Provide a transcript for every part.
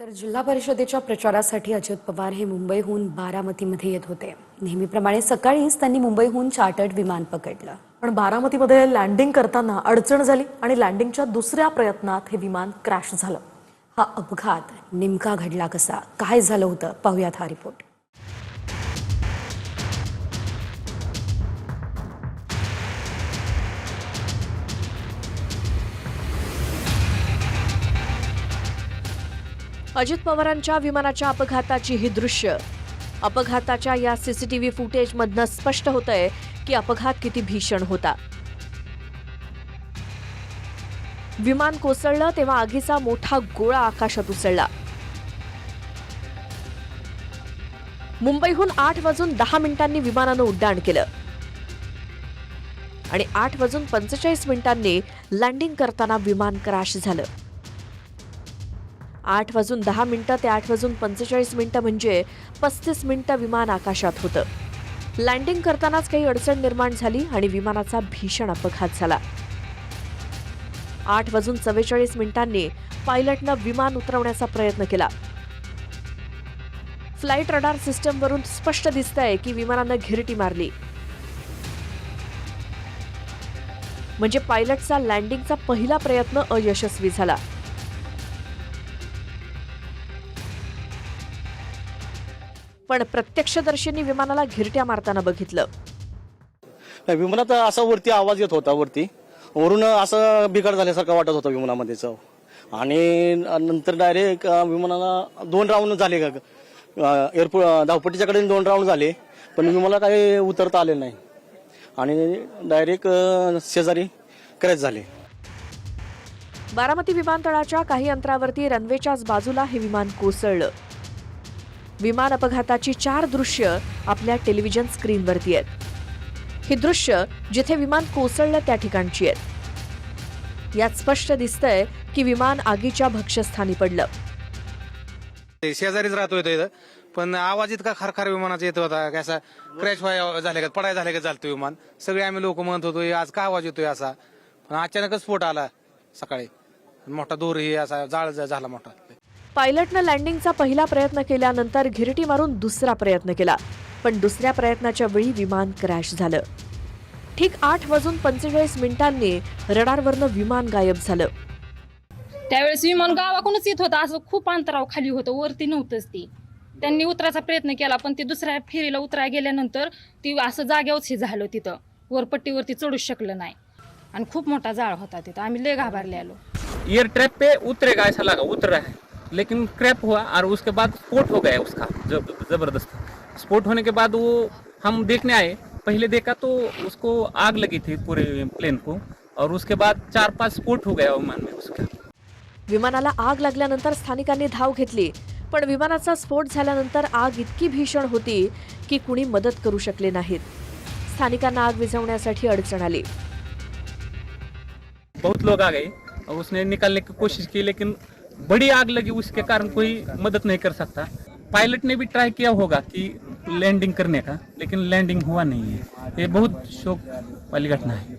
तर जिल्हा परिषदेच्या प्रचारासाठी अजित पवार हे मुंबईहून बारामतीमध्ये येत होते. नेहमीप्रमाणे सकाळीच त्यांनी मुंबईहून चार्टर्ड विमान पकडलं. पण बारामतीमध्ये लँडिंग करताना अडचण झाली आणि लँडिंगच्या दुसऱ्या प्रयत्नात हे विमान क्रॅश झालं. हा अपघात नेमका घडला कसा? काय झालं होतं? पाहूयात हा रिपोर्ट अजित पवारांच्या विमानाच्या अपघाताची ही दृश्य. अपघाताच्या या सीसीटीव्ही फुटेजमधनं स्पष्ट होतंय की अपघात किती भीषण होता. विमान कोसळलं तेव्हा आगीचा मोठा गोळा आकाशात उसळला. मुंबईहून आठ वाजून दहा मिनिटांनी विमानानं उड्डाण केलं. आणि आठ वाजून पंचेचाळीस मिनिटांनी लँडिंग करताना विमान क्रॅश झालं. आठ वाजून दहा मिनिटं ते आठ वाजून पंचेचाळीस मिनिटं म्हणजे पस्तीस मिनिटं विमान आकाशात होतं. लँडिंग करतानाच काही अडचण निर्माण झाली आणि विमानाचा भीषण अपघात झाला. आठ वाजून चव्वेचाळीस मिनिटांनी पायलटनं विमान उतरवण्याचा प्रयत्न केला. फ्लाईट रडार सिस्टमवरून स्पष्ट दिसतंय की विमानानं घिरटी मारली. म्हणजे पायलटचा लँडिंगचा पहिला प्रयत्न अयशस्वी झाला. पण प्रत्यक्षदर्शींनी विमानाला घिरट्या मारताना बघितलं. विमानात असा वरती आवाज येत होता वरती. वरून असं बिघाड झाल्यासारखं वाटत होता विमानामध्येच आणि नंतर डायरेक्ट विमानाला दोन राऊंड झाले का एअरपोर्ट धावपट्टीच्याकडे दोन राऊंड झाले पण विमानाला काही उतरता आले नाही. आणि डायरेक्ट शेजारी क्रॅश झाले. बारामती विमानतळाच्या काही अंतरावरती रनवेच्याच बाजूला हे विमान कोसळलं. विमान अपघाताची चार दृश्य आपल्या टेलिव्हिजन स्क्रीनवरती आहेत. ही दृश्य जिथे विमान कोसळलं त्या ठिकाणची आहेत. यात स्पष्ट दिसतंय की विमान आगीच्या भक्ष्यस्थानी पडलं. ते शेजारीच राहतो येतो इथं. पण आवाज इतका खरखर विमानाचा येतो होता कसा क्रॅश व्हाय झाले का पडाय झाले का चालतो विमान. सगळे आम्ही लोक म्हणत होतो आज का आवाज येतोय असा? पण अचानकच स्फोट आला सकाळी. मोठा दोरही असा जाळ झाला मोठा. पायलटनं लँडिंगचा पहिला प्रयत्न केल्यानंतर घिरटी मारून दुसरा प्रयत्न केला. पण दुसऱ्या प्रयत्नाच्या वेळी विमान क्रॅश झालं. ठीक आठ वाजून पंचेचाळीस मिनिटांनी रडारवरनं विमान गायब झालं. त्यावेळेस विमान गावाकडूनच येत होतं. असं खूप अंतराव खाली होतं. वरती नव्हतंच ती. त्यांनी उतरायचा प्रयत्न केला पण ते दुसऱ्या फेरीला उतराय गेल्यानंतर ती असं जाग्यावरच हे झालं तिथं. वरपट्टीवरती चढूच शकलं नाही. आणि खूप मोठा जाळ होता तिथं. आम्ही लय घाबरले आलो एयर ट्रैप पे उतरेगा ऐसा लगा उतर. है लेकिन क्रैप हुआ और उसके बाद स्पोर्ट हो गया उसका जब जबरदस्त। स्पोर्ट होने के बाद वो हम देखने आए पहले देखा तो उसको आग लगी थी पूरे प्लेन को और उसके बाद चार पांच स्पोर्ट हो गया विमान में उसका। विमानाला आग लागल्यानंतर स्थानिकांनी धाव घेतली पण विमानाचा स्फोट झाल्यानंतर आग इतकी भीषण होती की कुणी मदत करू शकले नाहीत. स्थानिकांना आग विझवण्यासाठी अडचण आली. बहुत लोग आ गए और उसने निकालने की कोशिश की लेकिन बड़ी आग लगी उसके कारण कोई मदद नहीं कर सकता। पायलट ने भी ट्राई किया होगा कि लैंडिंग करने का लेकिन लैंडिंग हुआ नहीं है। ये बहुत शोक वाली घटना है।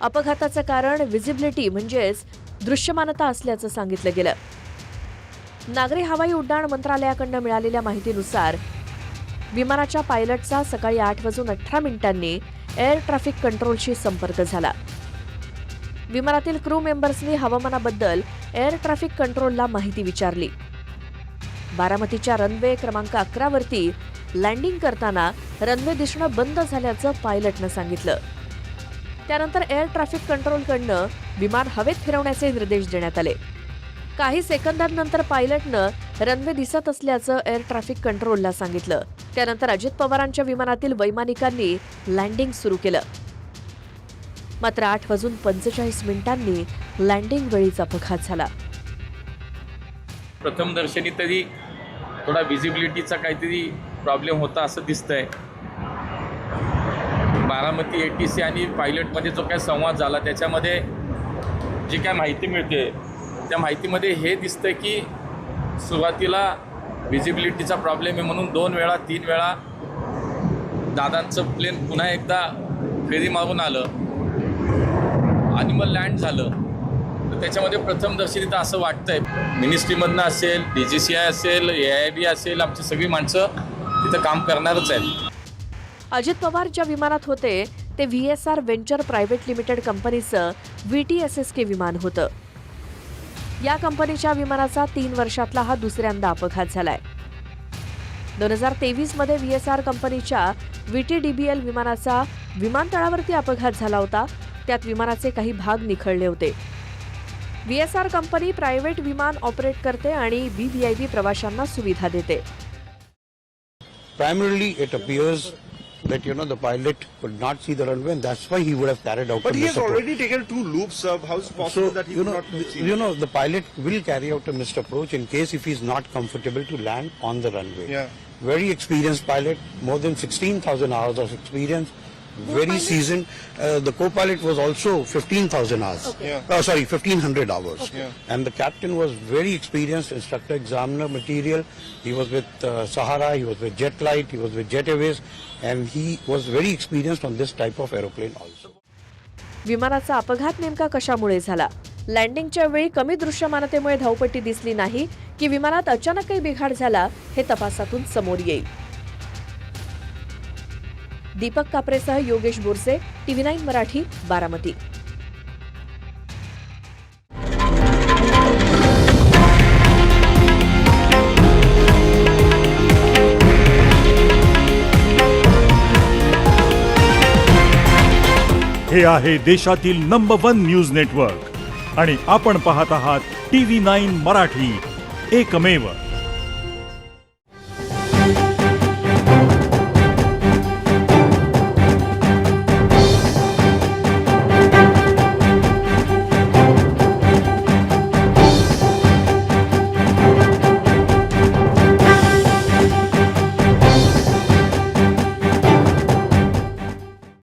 अपघाताचं कारण विजिबिलिटी म्हणजेच दृश्यमानता असल्याचं सांगितलं गेलं. नागरी हवाई उड्डाण मंत्रालयाकडनं मिळालेल्या माहितीनुसार विमानाच्या पायलटचा सकाळी आठ वाजून अठरा मिनिटांनी एअर ट्रॅफिक कंट्रोलशी संपर्क झाला. विमानातील क्रू मेंबर्सनी हवामानाबद्दल एअर ट्रॅफिक कंट्रोलला माहिती विचारली. बारामतीच्या रनवे क्रमांक अकरावरती लँडिंग करताना रनवे दिसणं बंद झाल्याचं पायलटनं सांगितलं. त्यानंतर एअर ट्रॅफिक कंट्रोलकडनं विमान हवेत फिरवण्याचे निर्देश देण्यात आले. काही सेकंदांनंतर पायलटनं रनवे दिसत असल्याचं एअर ट्रॅफिक कंट्रोलला सांगितलं. त्यानंतर अजित पवारांच्या विमानातील वैमानिकांनी लँडिंग सुरू केलं. मात्र आठ वाजून पंचेचाळीस मिनिटांनी लँडिंग वेळीच अपघात झाला. प्रथमदर्शनी तरी थोडा विजिबिलिटीचा काहीतरी प्रॉब्लेम होता असं दिसतंय. बारामती ए टी सी आणि पायलटमध्ये जो काय संवाद झाला त्याच्यामध्ये जी काय माहिती मिळते त्या माहितीमध्ये हे दिसतंय की सुरुवातीला विजिबिलिटीचा प्रॉब्लेम आहे म्हणून दोन वेळा तीन वेळा दादांचं प्लेन पुन्हा एकदा फेरी मारून आलं. ॲनिमल लँड झालं तर त्याच्यामध्ये प्रथमदर्शनी तर असं वाटतंय. मिनिस्ट्रीमधनं असेल डी जी सी आय असेल ए आय बी असेल आमची सगळी माणसं तिथं काम करणारच आहेत. अजित पवार ज्या विमानात होते ते V S R venture private limited कंपनीचं V T S S K विमान होतं. या कंपनीच्या विमानाचा तीन वर्षातला हा दुसऱ्यांदा अपघात झालाय. दोन हजार तेवीसमध्ये व्ही एस आर कंपनीच्या V T D B L विमानाचा विमानतळावरती अपघात झाला होता त्यात विमानाचे काही भाग निखळले होते V S R company private विमान ऑपरेट करते आणि व्ही व्ही आय पी प्रवाशांना सुविधा देते primarily it appears that you know the pilot could not see the runway and that's why he would have carried out But a he has misapproach. already taken two loops, sir. How is it possible so that he you would know not see you know the pilot will carry out a missed approach in case if he's not comfortable to land on the runway Yeah. very experienced pilot more than 16000 hours of experience very seasoned uh, the co-pilot was also 15000 hours Yeah. oh, sorry 1500 hours Yeah. and the captain was very experienced instructor examiner material he was with uh, sahara he was with jetlight he was with jet airways and he was very experienced on this type of aeroplane also विमानाचा अपघात नेमका कशामुळे झाला लँडिंगच्या वेळी कमी दृश्यमानतेमुळे धावपट्टी दिसली नाही की विमानात अचानक काही बिघाड झाला हे तपासातून समोर येईल दीपक कापरेसह योगेश बोरसे टीव्ही नाईन मराठी बारामती. हे आहे देशातील नंबर वन न्यूज नेटवर्क आणि आपण पाहत आहात टी व्ही नाईन मराठी. एकमेव.